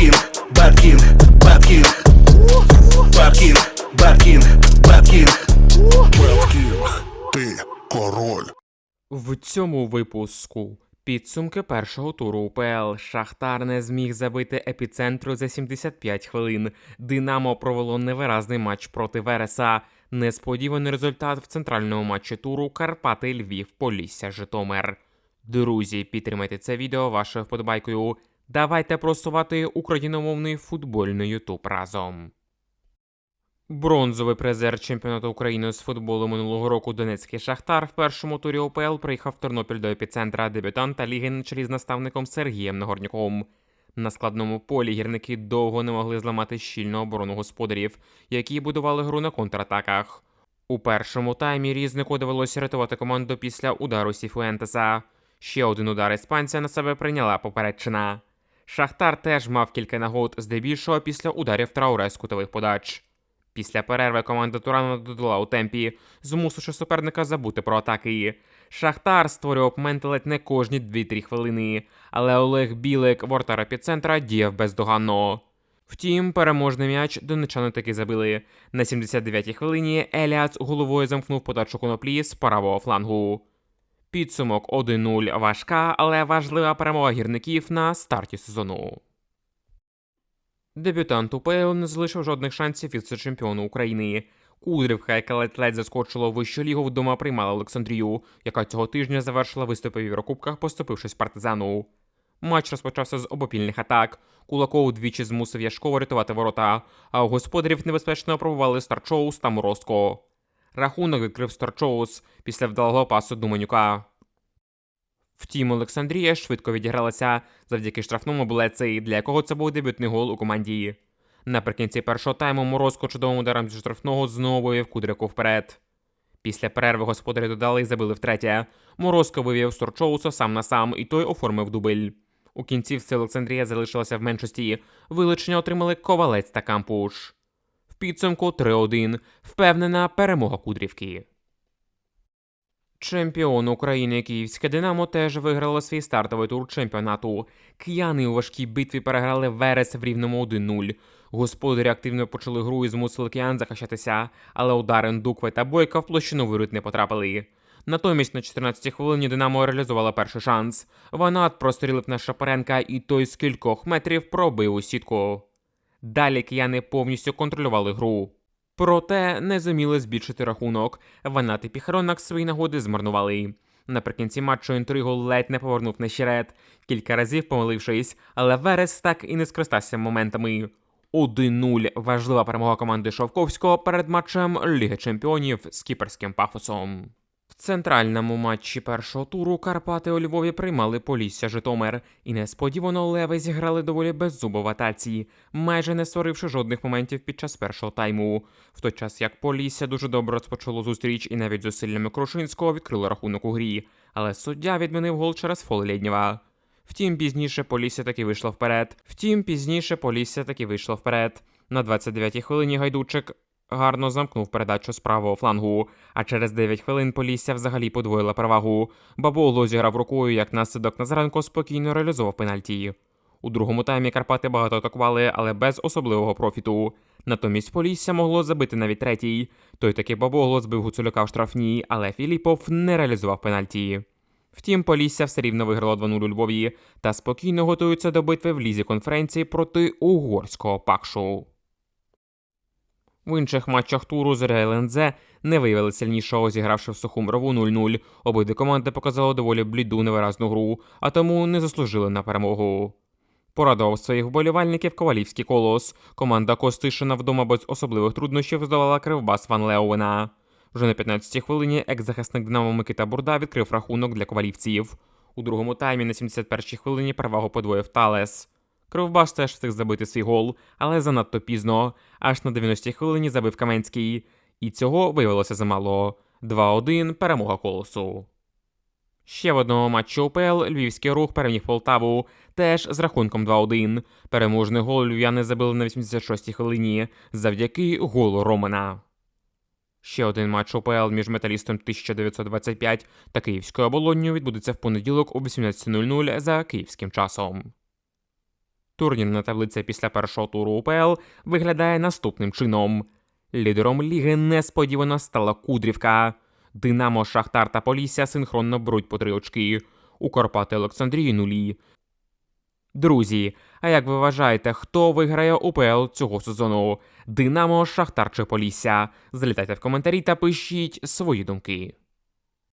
Bad King, Bad King, Bad King. Беткінг, ти король. В цьому випуску підсумки першого туру УПЛ Шахтар не зміг забити епіцентру за 75 хвилин. Динамо провело невиразний матч проти Вереса. Несподіваний результат в центральному матчі туру Карпати Львів Полісся Житомир. Друзі, підтримайте це відео вашою вподобайкою. Давайте просувати україномовний футбольний ютуб разом. Бронзовий призер чемпіонату України з футболу минулого року Донецький Шахтар в першому турі ОПЛ приїхав в Тернопіль до епіцентра дебютанта ліги на чолі з наставником Сергієм Нагорнюком. На складному полі гірники довго не могли зламати щільну оборону господарів, які будували гру на контратаках. У першому таймі різнику довелося рятувати команду після удару Сіфуентеса. Ще один удар іспанця на себе прийняла попередчина. Шахтар теж мав кілька нагод, здебільшого після ударів Трауре з кутових подач. Після перерви команда Турана додала у темпі, змусивши суперника забути про атаки. Шахтар створював моменти ледь не кожні 2-3 хвилини, але Олег Білик, воротар епіцентра, діяв бездоганно. Втім, переможний м'яч донечани таки забили. На 79-й хвилині Еліац головою замкнув подачу коноплі з правого флангу. Підсумок 1-0 важка, але важлива перемога гірників на старті сезону. Дебютант УПЛ не залишив жодних шансів віце-чемпіону України. Кудрівка, яка ледь-ледь заскочила в вищу лігу, вдома приймала Олександрію, яка цього тижня завершила виступи в Єврокубках, поступившись партизану. Матч розпочався з обопільних атак. Кулаков двічі змусив Яшкова рятувати ворота, а у господарів небезпечно пробували Старчоус та Морозко. Рахунок відкрив Старчоус після вдалого пасу Думанюка. Втім, Олександрія швидко відігралася завдяки штрафному булеці, для якого це був дебютний гол у команді. Наприкінці першого тайму Морозко чудовим ударом зі штрафного знову вивів Кудряку вперед. Після перерви господарі додали і забили втретє. Морозко вивів Сторчоуса сам на сам, і той оформив дубль. У кінцівці Олександрія залишилася в меншості. Вилучення отримали Ковалець та Кампуш. Підсумку 3-1. Впевнена перемога Кудрівки. Чемпіон України Київське Динамо теж виграло свій стартовий тур чемпіонату. Кияни у важкій битві переграли Верес в рівному 1-0. Господарі активно почали гру і змусили киян захищатися, але удари Ндукве та Бойка в площину воріт не потрапили. Натомість на 14-й хвилині Динамо реалізувала перший шанс. Ванат прострілив на Шапаренка, і той з кількох метрів пробив у сітку. Далі кияни повністю контролювали гру. Проте не зуміли збільшити рахунок. Ванат і Піхаронак свої нагоди змарнували. Наприкінці матчу інтригу ледь не повернув на щерет, кілька разів помилившись, але Верес так і не скористався моментами. 1-0 важлива перемога команди Шовковського перед матчем Ліги Чемпіонів з кіперським пафосом. Центральному матчі першого туру Карпати у Львові приймали Полісся Житомир, і несподівано леви зіграли доволі беззубо в атаці, майже не створивши жодних моментів під час першого тайму. В той час як Полісся дуже добре розпочало зустріч і навіть зусиллями Крушинського відкрило рахунок у грі, але суддя відмінив гол через фол Лєднєва. Втім, пізніше Полісся таки вийшло вперед. Втім, пізніше Полісся таки вийшло вперед. На 29-й хвилині гайдучик гарно замкнув передачу з правого флангу, а через 9 хвилин Полісся взагалі подвоїла перевагу. Бабогло зіграв рукою, як наслідок Назаренко спокійно реалізував пенальті. У другому таймі Карпати багато атакували, але без особливого профіту. Натомість Полісся могло забити навіть третій. Той таки Бабогло збив Гуцуляка в штрафній, але Філіпов не реалізував пенальті. Втім, Полісся все рівно виграло 2-0 у Львові та спокійно готується до битви в лізі конференції проти угорського пакшу. В інших матчах туру Зоря ЛНЗ не виявили сильнішого, зігравши в суху мрову 0-0. Обидві команди показали доволі бліду невиразну гру, а тому не заслужили на перемогу. Порадував своїх вболівальників Ковалівський колос. Команда Костишина вдома без особливих труднощів здолала кривбас Ван Леовена. Вже на 15-й хвилині екс-захисник Динамо Микита Бурда відкрив рахунок для ковалівців. У другому таймі на 71-й хвилині перевагу подвоїв Талес. Кривбас теж встиг забити свій гол, але занадто пізно. Аж на 90-й хвилині забив Каменський. І цього виявилося замало. 2-1 перемога колосу. Ще в одному матчі УПЛ львівський рух переміг Полтаву, теж з рахунком 2-1. Переможний гол львів'яни забили на 86-й хвилині завдяки голу Романа. Ще один матч УПЛ між металістом 1925 та київською оболонню відбудеться в понеділок о 18.00 за київським часом. Турнірна таблиця після першого туру УПЛ виглядає наступним чином. Лідером ліги несподівано стала Кудрівка. Динамо, Шахтар та Полісся синхронно беруть по три очки. У Карпати Олександрії нулі. Друзі, а як ви вважаєте, хто виграє УПЛ цього сезону? Динамо, Шахтар чи Полісся? Залітайте в коментарі та пишіть свої думки.